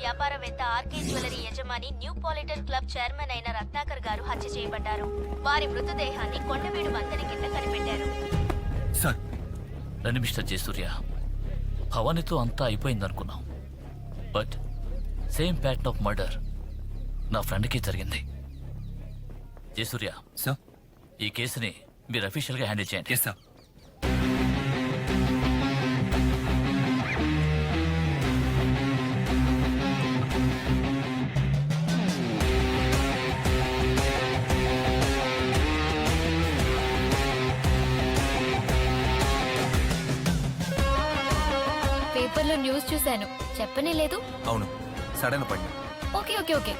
వ్యాపారవేత్త RK jewellery యజమాని Neapolitan club chairman అయిన రత్నాకర్ గారు హత్య చేయబడ్డారు. వారి మృతదేహాన్ని కొండవీడు వంతెన కింద కనిపెట్టారు. సార్ రండి మిస్టర్ జయసూర్య. భవానీతో అంతా అయిపోయిందనుకున్నాం. But same pattern of murder నా ఫ్రెండ్కి జరిగింది. జయసూర్య సార్. ఈ కేసుని మీరు అఫీషియల్గా హ్యాండిల్ చేయండి. సార్ పేపర్లో న్యూస్ చూశాను. చెప్పనే లేదు? అవును. సడన్ పడిన ఓకే ఓకే ఓకే.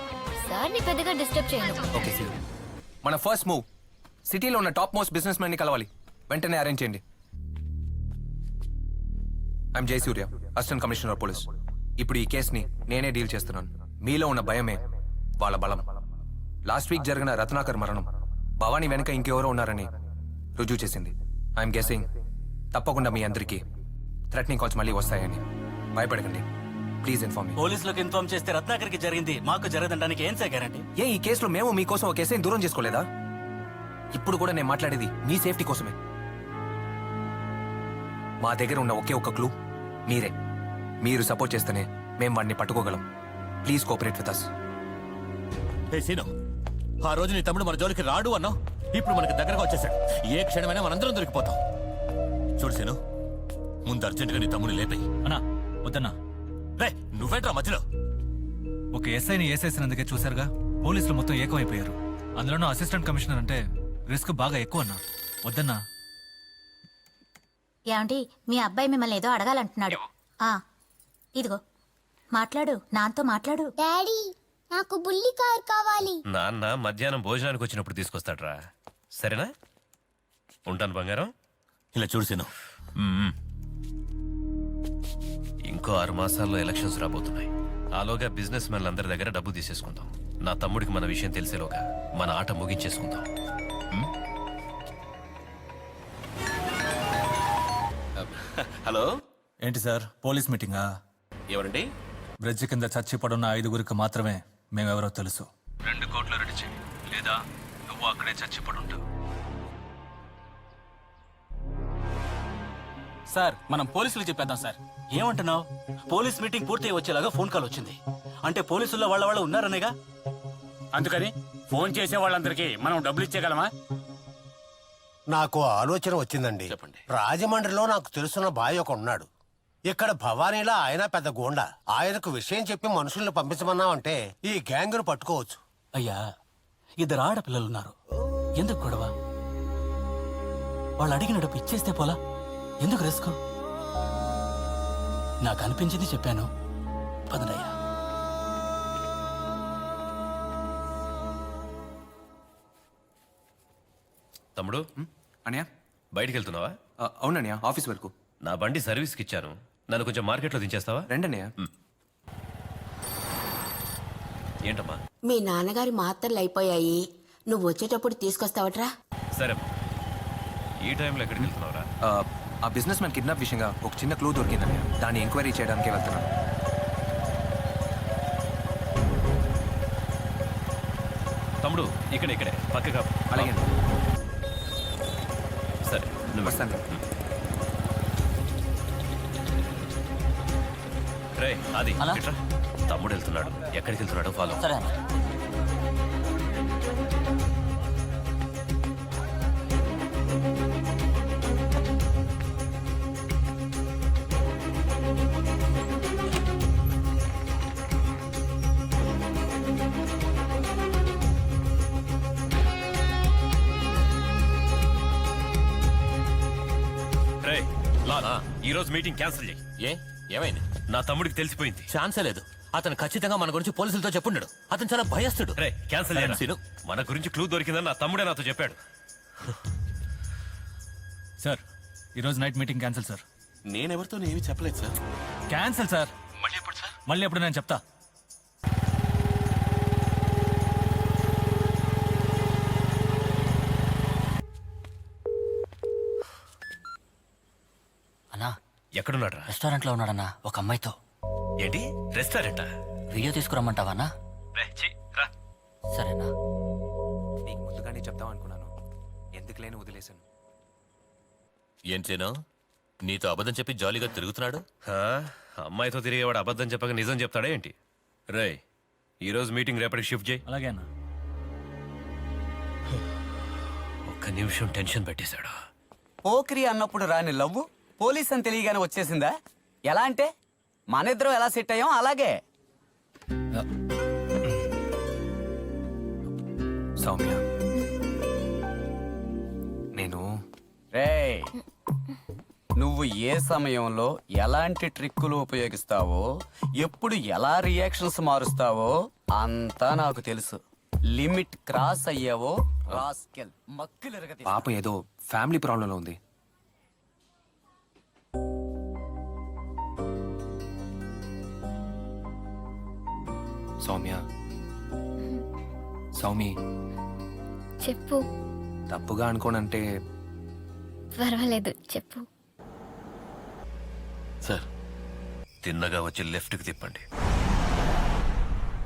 సార్ని పెద్దగా డిస్టర్బ్ చేయను. ఓకే సీ మన ఫస్ట్ మూవ్. సిటీలో ఉన్న టాప్ మోస్ట్ బిజినెస్ మ్యాన్ని కలవాలి. వెంటనే అరేంజ్ చేయండి. I'm Jayasurya assistant commissioner of police. ఇప్పుడు ఈ కేసుని నేనే డీల్ చేస్తున్నాను. మీలో ఉన్న భయమే వాళ్ళ బలం. లాస్ట్ వీక్ జరిగిన రత్నాకర్ మరణం. భవానీ వెనక ఇంకెవరో ఉన్నారని రుజువు చేసింది. I'm guessing. తప్పకుండా మీ అందరికీ థ్రెటనింగ్ కాల్స్ మళ్ళీ వస్తాయని. భయపడకండి. Please inform me. పోలీసులకు ఇన్ఫార్మ్ చేస్తే రత్నాకర్కి జరిగింది. మాకు జరగదండానికి ఏం సార్ గ్యారంటీ? ఏ ఈ కేసులో మేము మీకోసం ఒక కేసుని దూరం చేసుకోలేదా? ఇప్పుడు కూడా నేను మాట్లాడేది మీ సేఫ్టీ కోసమే. మా దగ్గర ఉన్న ఒకే ఒక్క క్లూ మీరే. మీరు సపోర్ట్ చేస్తేనే మేము వాడిని పట్టుకోగలం. ప్లీజ్ కోఆపరేట్ విత్ అస్ ఏ సీను. ఆ రోజు నీ తమ్ముడు మన జోలికి రాడు అన్నావు. ఇప్పుడు మనకి దగ్గరగా వచ్చేసాడు ఏ క్షణమైనా మనందరం దొరికిపోతాం. చూడు సీను ముందు అర్జెంటుగా నీ తమ్ముని లేపాయి. అన్నా వద్దన్నా. రే నువ్వేంట్రా మధ్యలో? ఒక ఎస్ఐని ఏసేసినందుకే చూశారుగా? పోలీసులు మొత్తం ఏకమైపోయారు. అందులోనూ అసిస్టెంట్ కమిషనర్ అంటే రిస్క్ బాగా ఎక్కువ అన్నా వద్దన్నా. ఏమండి మీ అబ్బాయి మిమ్మల్ని ఏదో అడగాలంటున్నాడు. ఆ ఇదిగో. మాట్లాడు నాతో మాట్లాడు. డాడీ నాకు బుల్లి కార్ కావాలి. నాన్న మధ్యాహ్నం భోజనానికి వచ్చినప్పుడు తీసుకొస్తాడ్రా. సరేనా? ఉంటాను బంగారం. ఇలా చూడు మ్మ్. ఇంకో ఆరు మాసాల్లో ఎలక్షన్స్ రాబోతున్నాయి. ఆలోగా బిజినెస్ మెన్లు అందరి దగ్గర డబ్బు తీసేసుకుందాం. నా తమ్ముడికి మన విషయం తెలిసేలోగా మన ఆట ముగించేసుకుందాం? హలో? ఏంటి సార్ పోలీస్ మీటింగా? ఎవరండి? బ్రిడ్జ్ కింద చచ్చి పడున్న ఐదుగురికి మాత్రమే మేమెవరో తెలుసు. రెండు కోట్లు రెడీ చేయి. లేదా నువ్వు అక్కడే చచ్చి పడుంటావు. సార్ మనం పోలీసులకు చెప్పేద్దాం సార్. ఏమంటున్నావు? పోలీస్ మీటింగ్ పూర్తి వచ్చేలాగా ఫోన్ కాల్ వచ్చింది. అంటే పోలీసుల్లో వాళ్ళ వాళ్ళు ఉన్నారనేగా? అందుకని ఫోన్ చేసే వాళ్ళందరికీ మనం డబ్బులు ఇచ్చేయగలమా? నాకు ఆలోచన వచ్చిందండి. చెప్పండి. రాజమండ్రిలో నాకు తెలుసున్న బాయ్ ఒక ఉన్నాడు. ఇక్కడ భవానీలో ఆయన పెద్ద గోండా. ఆయనకు విషయం చెప్పి మనుషుల్ని పంపించమన్నామంటే ఈ గ్యాంగ్ను పట్టుకోవచ్చు. అయ్యా ఇద్దరు ఆడపిల్లలు ఉన్నారు. ఎందుకు గొడవ? వాళ్ళు అడిగిన డబ్బు ఇచ్చేస్తే పోలా? ఎందుకు రిస్క్? నాకు అనిపించింది చెప్పాను. పదనయ్యా. తమ్ముడు? అన్నయ్య? బయటికి వెళ్తున్నావా అవునన్నయ్య ఆఫీస్ వరకు. నా బండి సర్వీస్కి ఇచ్చాను. నన్ను కొంచెం మార్కెట్లో దించేస్తావా? రండన్నయ్య. ఏంటమ్మా? మీ నాన్నగారి మాత్రలు అయిపోయాయి. నువ్వు వచ్చేటప్పుడు తీసుకొస్తావట్రా? సరే ఈ టైంలో ఎక్కడికి వెళ్తున్నావురా? ఆ, బిజినెస్ మ్యాన్ కిడ్నాప్ విషయంగా ఒక చిన్న క్లూ దొరికిందన్నయ్య దాన్ని ఎంక్వైరీ చేయడానికి వెళ్తున్నాను. తమ్ముడు ఇక్కడే ఇక్కడే. పక్కగా అలాగే. సరే వస్తాను. రే అది. తమ్ముడు వెళ్తున్నాడు. ఎక్కడికి వెళ్తున్నాడో ఫాలో. సరే లాలా ఈ రోజు మీటింగ్ క్యాన్సిల్ చేయి. ఏ? ఏమైంది? నా తమ్ముడికి తెలిసిపోయింది. ఛాన్సే లేదు. అతను ఖచ్చితంగా మన గురించి పోలీసులతో చెప్పుండడు. అతను చాలా భయస్తుడు రే క్యాన్సిల్ చేయరా? సీను. మన గురించి క్లూ దొరికిందని నా తమ్ముడే నాతో చెప్పాడు. సార్ ఈరోజు నైట్ మీటింగ్ క్యాన్సిల్ సార్. నేనెవరితో ఏమి చెప్పలేదు సార్. Cancel sir. మళ్ళీ ఎప్పుడు సార్? మళ్ళీ ఎప్పుడు నేను చెప్తా. ఎక్కడున్నాడు రా రెస్టారెంట్లో ఉన్నాడన్నా ఒక అమ్మాయితో. ఏంటి? రెస్టారెంటా? వీడియో తీసుకురమ్మంటావా సరేనా? నీకు ముందుగానే చెప్తాం అనుకున్నాను. ఎందుకు లేని వదిలేశాను. ఏం చేయను నీతో అబద్ధం చెప్పి జాలీగా తిరుగుతున్నాడు? హా? అమ్మాయితో తిరిగేవాడు అబద్ధం చెప్పక నిజం చెప్తాడా ఏంటి? రే ఈరోజు మీటింగ్ రేపటికి షిఫ్ట్ చేయి. అలాగే అన్న ఒక్క నిమిషం టెన్షన్ పెట్టేశాడు. పోక్రి అన్నప్పుడు రాని లవ్వు? పోలీస్ అని తెలియగానే వచ్చేసిందా? ఎలా అంటే? మన ఇద్దరం ఎలా సెట్ అయ్యాం? అలాగే. సౌమ్య నేను రేయ్ నువ్వు ఏ సమయంలో ఎలాంటి ట్రిక్కులు ఉపయోగిస్తావో ఎప్పుడు ఎలా రియాక్షన్స్ మారుస్తావో అంతా నాకు తెలుసు. లిమిట్ క్రాస్ అయ్యావో రాస్కెల్ మక్కులు పాప ఏదో ఫ్యామిలీ ప్రాబ్లంలో ఉంది. సౌమ్య. సౌమి. చెప్పు. తప్పుగా అనుకోనంటే. పర్వాలేదు చెప్పు. సార్ తిన్నగా వచ్చి లెఫ్ట్కి తిప్పండి.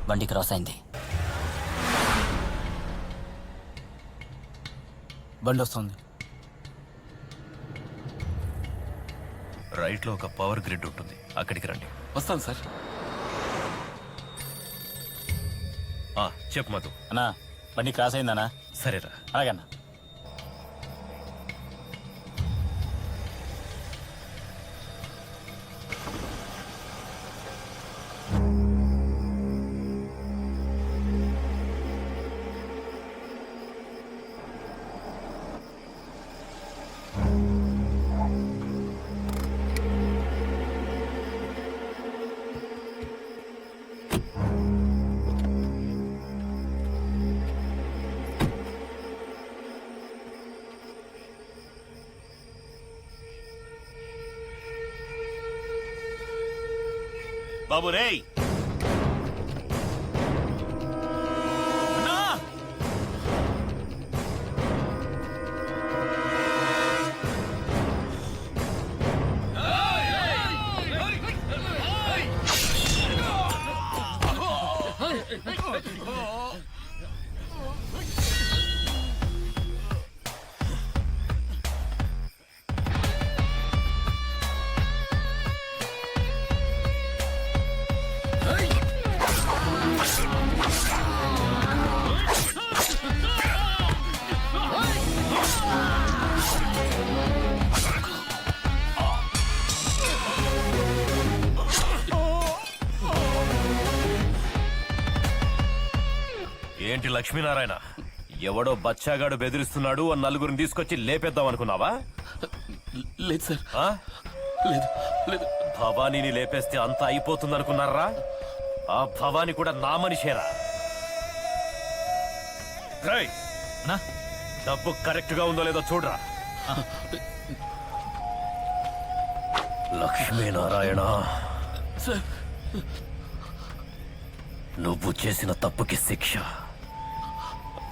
బండి క్రాస్ అయింది. బండి వస్తుంది. రైట్లో ఒక పవర్ గ్రిడ్ ఉంటుంది. అక్కడికి రండి. వస్తాను సార్. ఆ, చెప్పు మధు. అన్నా బండి క్రాస్ అయిందన్నా? సరేరా. అలాగన్నా బాబు రేయ్! ఏంటి లక్ష్మీనారాయణ? ఎవడో బచ్చాగాడు బెదిరిస్తున్నాడు ఆ నలుగురిని తీసుకొచ్చి లేపేద్దాం అనుకున్నావా? లేదు సార్. ఆ? లేదు లేదు. భవానీని లేపేస్తే అంతా అయిపోతుంది అనుకున్నారా ఆ భవానీ కూడా నా మనిషేరా? రేయ్, డబ్బు కరెక్ట్గా ఉందో లేదో చూడరా. లక్ష్మీనారాయణ నువ్వు చేసిన తప్పుకి శిక్ష.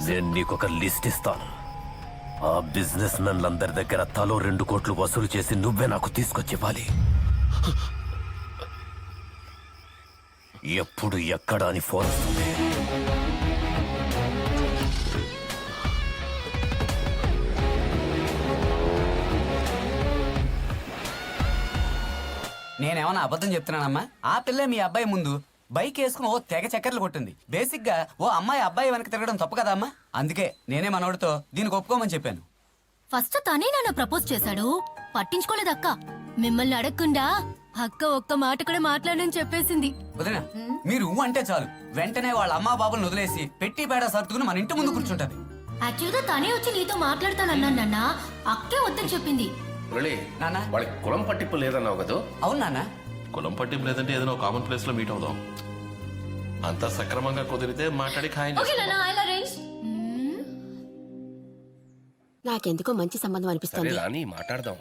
నేను నీకొక లిస్ట్ ఇస్తాను. ఆ బిజినెస్ మెన్లందరి దగ్గర తలో రెండు కోట్లు వసూలు చేసి నువ్వే నాకు తీసుకొచ్చి ఇవ్వాలి ఎప్పుడు ఎక్కడ అని ఫోన్ వస్తుంది. నేనేమన్నా అబద్ధం చెప్తున్నానమ్మా? ఆ పిల్ల మీ అబ్బాయి ముందు బైక్ వేసుకుని ఓ తెగ చక్కర్లు కొట్టింది. బేసిక్గా ఓ అమ్మాయి అబ్బాయి వెనక తిరగడం తప్పు కదా అమ్మా? అందుకే నేనే మనోడితో దీనికి ఒప్పుకోమని చెప్పాను. ఫస్ట్ తనే నన్ను ప్రపోజ్ చేశాడు. పట్టించుకోలేదు అక్క మిమ్మల్ని అడగకుండా అక్క ఒక్క మాట కూడా మాట్లాడని చెప్పేసింది. వదినా మీరు అంటే చాలు. వెంటనే వాళ్ళ అమ్మా బాబులను వదిలేసి పెట్టి పేడ సర్దుకుని మన ఇంటి ముందు కూర్చుంటది. యాక్చువల్గా తనే వచ్చి నీతో మాట్లాడతానన్నాను నాన్న. అక్కే వద్దని చెప్పింది. నాన్న? వాళ్ళకి కులం పట్టింపు లేదన్నావు కదా? అవును నాన్న. కులం పట్టింపు లేదంటే ఏదైనా కామన్ ప్లేస్లో మీట్ అవుదాం. అంతా సక్రమంగా కుదిరితే మాట్లాడి ఖాయం ఓకే నాన్న ఐ అరేంజ్ నాకెందుకో మంచి సంబంధం అనిపిస్తుంది. రాని మాట్లాడదాం.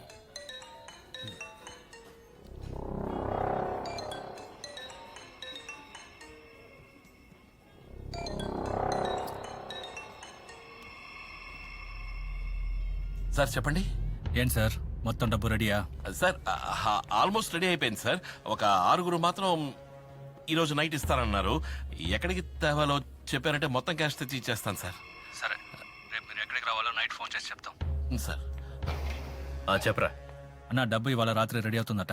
సార్ చెప్పండి. ఏంటి సార్? మొత్తం డబ్బు రెడీయా? సార్ ఆల్మోస్ట్ రెడీ అయిపోయింది సార్. ఒక ఆరుగురు మాత్రం ఈ రోజు నైట్ ఇస్తారన్నారు ఎక్కడికి తేవాలో చెప్పారంటే మొత్తం క్యాష్ తెచ్చి ఇచ్చేస్తాను సార్. సరే. రేపు మీరు ఎక్కడికి రావాలో నైట్ ఫోన్ చేసి చెప్తాం. సార్. ఆ చెప్పరా. అన్న డబ్బు ఇవాళ రాత్రి రెడీ అవుతుందట.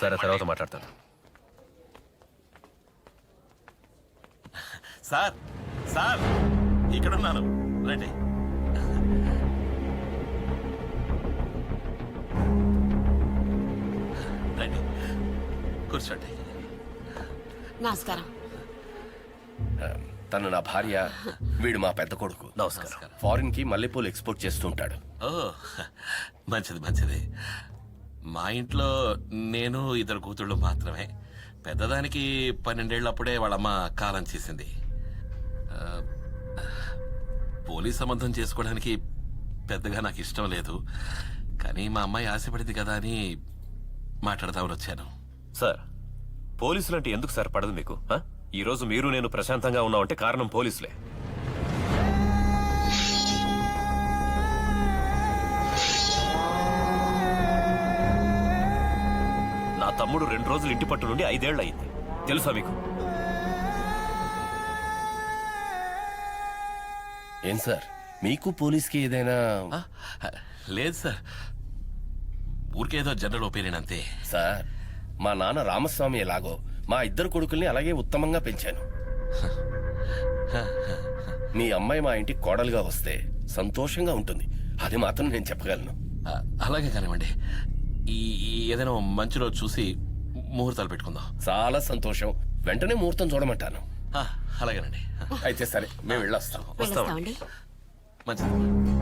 సరే తర్వాత మాట్లాడతాను. సార్ సార్ ఇక్కడున్నాను. రండి. రండి. కూర్చోండి. నమస్కారం. తను నా భార్య వీడు మా పెద్ద కొడుకు. నమస్కారం. ఫారిన్కి మల్లెపూలు ఎక్స్పోర్ట్ చేస్తుంటాడు. ఓ మంచిది మంచిది. మా ఇంట్లో నేను ఇద్దరు కూతుళ్ళు మాత్రమే. పెద్దదానికి పన్నెండేళ్ళప్పుడే వాళ్ళమ్మ కాలం చేసింది. ఆ, పోలీస్ సంబంధం చేసుకోవడానికి పెద్దగా నాకు ఇష్టం లేదు. కానీ మా అమ్మాయి ఆశపడింది కదా అని మాట్లాడదామని వచ్చాను. సార్ పోలీసులు అంటే ఎందుకు సార్ పడదు మీకు? ఈ రోజు మీరు నేను ప్రశాంతంగా ఉన్నామంటే కారణం పోలీసులే. నా తమ్ముడు రెండు రోజులు ఇంటి పట్టు నుండి ఐదేళ్ళు అయింది తెలుసా మీకు? ఏం సార్? మీకు పోలీస్కి ఏదైనా లేదు సార్. ఊరికేదో జనరల్ ఒపీనియన్ అంతే. సార్ మా నాన్న రామస్వామి ఎలాగో మా ఇద్దరు కొడుకుల్ని అలాగే ఉత్తమంగా పెంచాను. మీ అమ్మాయి మా ఇంటికి కోడలుగా వస్తే సంతోషంగా ఉంటుంది. అది మాత్రం నేను చెప్పగలను. అలాగే కానివ్వండి. ఈ ఏదైనా మంచి రోజు చూసి ముహూర్తాలు పెట్టుకుందాం. చాలా సంతోషం. వెంటనే ముహూర్తం చూడమంటాను. అలాగేనండి. అయితే సరే మేము వెళ్ళొస్తాం. వెళ్ళొస్తామండి. మంచిది.